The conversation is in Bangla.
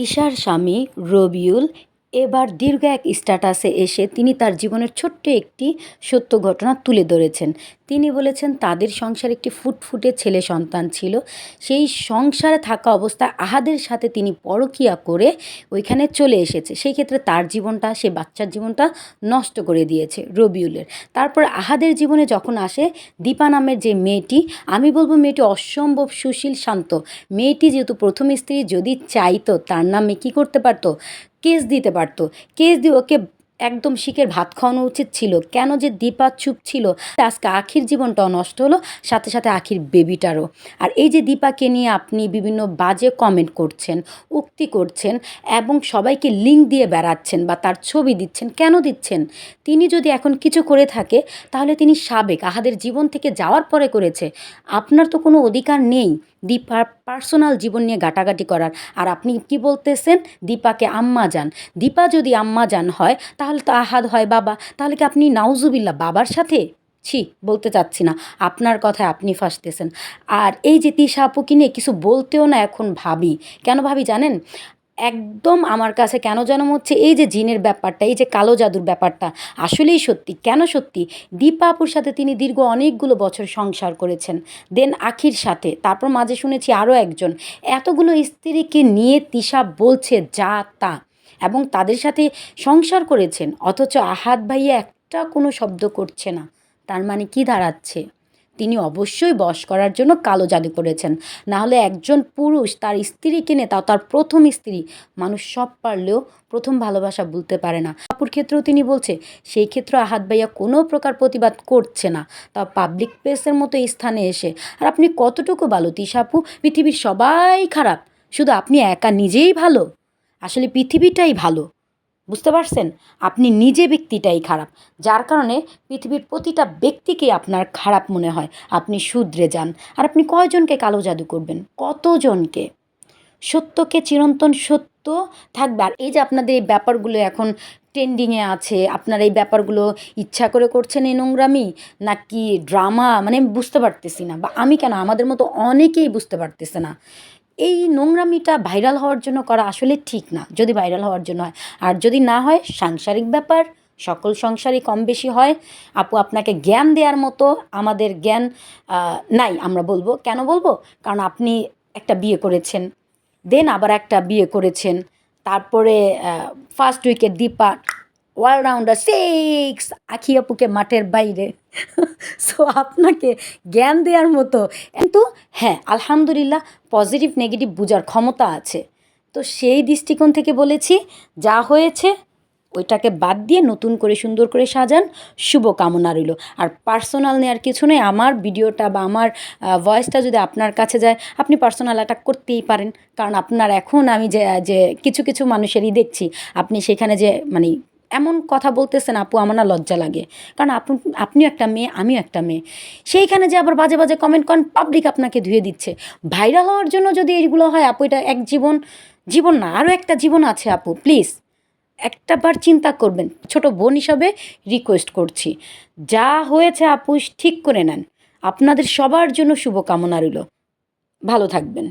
তিশার স্বামী রবিউল এবার দীর্ঘ এক স্ট্যাটাসে এসে তিনি তার জীবনের ছোট্ট একটি সত্য ঘটনা তুলে ধরেছেন। তিনি বলেছেন, তাদের সংসারে একটি ফুটফুটে ছেলে সন্তান ছিল। সেই সংসারে থাকা অবস্থায় আহাদের সাথে তিনি পরকিয়া করে ওইখানে চলে এসেছে। সেই ক্ষেত্রে তার জীবনটা, সে বাচ্চার জীবনটা নষ্ট করে দিয়েছে রবিউলের। তারপর আহাদের জীবনে যখন আসে, দীপা নামের যে মেয়েটি, আমি বলব মেয়েটি অসম্ভব সুশীল, শান্ত। মেয়েটি যেহেতু প্রথম স্ত্রী, যদি চাইতো তার নামে কী করতে পারতো? কেস দিতে পারতো। কেস দিয়ে ওকে একদম শিখের ভাত খাওয়ানো উচিত ছিল। কেন যে দীপা চুপ ছিল? আজকে আখির জীবনটাও নষ্ট হলো, সাথে সাথে আখির বেবিটারও আর এই যে দীপাকে নিয়ে আপনি বিভিন্ন বাজে কমেন্ট করছেন, উক্তি করছেন এবং সবাইকে লিঙ্ক দিয়ে বেড়াচ্ছেন বা তার ছবি দিচ্ছেন, কেন দিচ্ছেন? তিনি যদি এখন কিছু করে থাকে, তাহলে তিনি সাবেক, আহাদের জীবন থেকে যাওয়ার পরে করেছে। আপনার তো কোনো অধিকার নেই দীপার পার্সোনাল জীবন নিয়ে গাটাগাটি করার। আর আপনি কি বলতেছেন? দীপাকে আম্মা যান। দীপা যদি আম্মা যান হয়, তাহলে তো আহাদ হয় বাবা। তাহলে কি আপনি নাউজুবিল্লা বাবার সাথে? ছি, বলতে চাচ্ছি না। আপনার কথায় আপনি ফাঁসতেছেন। আর এই যে তিশা আপুকে নিয়ে কিছু বলতেও না এখন ভাবি। কেন ভাবি জানেন? একদম আমার কাছে কেন যেন হচ্ছে এই যে জিনের ব্যাপারটা, এই যে কালো জাদুর ব্যাপারটা আসলেই সত্যি। কেন সত্যি? দীপাপুর সাথে তিনি দীর্ঘ অনেকগুলো বছর সংসার করেছেন। দেন আখির সাথে। তারপর মাঝে শুনেছি আরও একজন। এতগুলো স্ত্রীকে নিয়ে তিশা বলছে যা তা। এবং তাদের সাথে সংসার করেছেন, অথচ আহাত ভাইয়া একটা কোনো শব্দ করছে না। তার মানে কি দাঁড়াচ্ছে? তিনি অবশ্যই বশ করার জন্য কালো জাদু করেছেন না হলে একজন পুরুষ তার স্ত্রী কিনে তাও তার প্রথম স্ত্রী, মানুষ সব পারলেও প্রথম ভালোবাসা বলতে পারে না। আপুর ক্ষেত্রেও তিনি বলছে, সেই ক্ষেত্রে আহাত ভাইয়া কোনো প্রকার প্রতিবাদ করছে না। তা পাবলিক প্লেসের মতো স্থানে এসে, আর আপনি কতটুকু ভালো তিশাপু? পৃথিবীর সবাই খারাপ। শুধু আপনি একা নিজেই ভালো? আসলে পৃথিবীটাই ভালো। বুঝতে পারছেন? আপনি নিজে ব্যক্তিটাই খারাপ। যার কারণে পৃথিবীর প্রতিটা ব্যক্তিকে আপনার খারাপ মনে হয়। আপনি শুধরে যান। আর আপনি কয়জনকে কালো জাদু করবেন? কতজনকে? সত্যকে চিরন্তন সত্য থাকবে। আর এই যে আপনাদের এই ব্যাপারগুলো এখন ট্রেন্ডিংয়ে আছে, আপনার এই ব্যাপারগুলো ইচ্ছা করে করছেন এই নোংরামি? নাকি ড্রামা মানে বুঝতে পারতেছি না। বা আমি কেন? আমাদের মতো অনেকেই বুঝতে পারতেছে না। এই নোংরামিটা ভাইরাল হওয়ার জন্য করা আসলে ঠিক না। যদি ভাইরাল হওয়ার জন্য হয়। আর যদি না হয়, সাংসারিক ব্যাপার, সকল সংসারই কম বেশি হয়। আপু, আপনাকে জ্ঞান দেওয়ার মতো আমাদের জ্ঞান নাই, আমরা বলব। কেন বলব? কারণ আপনি একটা বিয়ে করেছেন। দেন আবার একটা বিয়ে করেছেন। তারপরে first wicket Dipa all rounder six Akhi মাঠের বাইরে। সো আপনাকে জ্ঞান দেওয়ার মতো। কিন্তু হ্যাঁ আলহামদুলিল্লাহ পজিটিভ নেগেটিভ বোঝার ক্ষমতা আছে। তো সেই দৃষ্টিকোণ থেকে বলেছি, যা হয়েছে, ওইটাকে বাদ দিয়ে নতুন করে সুন্দর করে সাজান। শুভ কামনা রইল। আর পার্সোনাল নেওয়ার কিছু নেই। আমার ভিডিওটা বা আমার ভয়েসটা যদি আপনার কাছে যায়, আপনি পার্সোনাল অ্যাটাক করতেই পারেন। কারণ আপনার এখন আমি যে যে কিছু কিছু মানুষেরই দেখছি, আপনি সেখানে যে মানে এমন কথা বলতেছেন আপু, আমার না লজ্জা লাগে। কারণ আপনি, আপনিও একটা মেয়ে, আমিও একটা মেয়ে। সেইখানে যে আবার বাজে বাজে কমেন্ট করেন পাবলিক আপনাকে ধুয়ে দিচ্ছে। ভাইরাল হওয়ার জন্য যদি এইগুলো হয়, আপু, এটা এক জীবন জীবন না, আরও একটা জীবন আছে আপু প্লিজ একটা বার চিন্তা করবেন, ছোট বোন হিসাবে রিকোয়েস্ট করছি। যা হয়েছে আপু, ঠিক করে নেন। আপনাদের সবার জন্য শুভকামনা রইল। ভালো থাকবেন।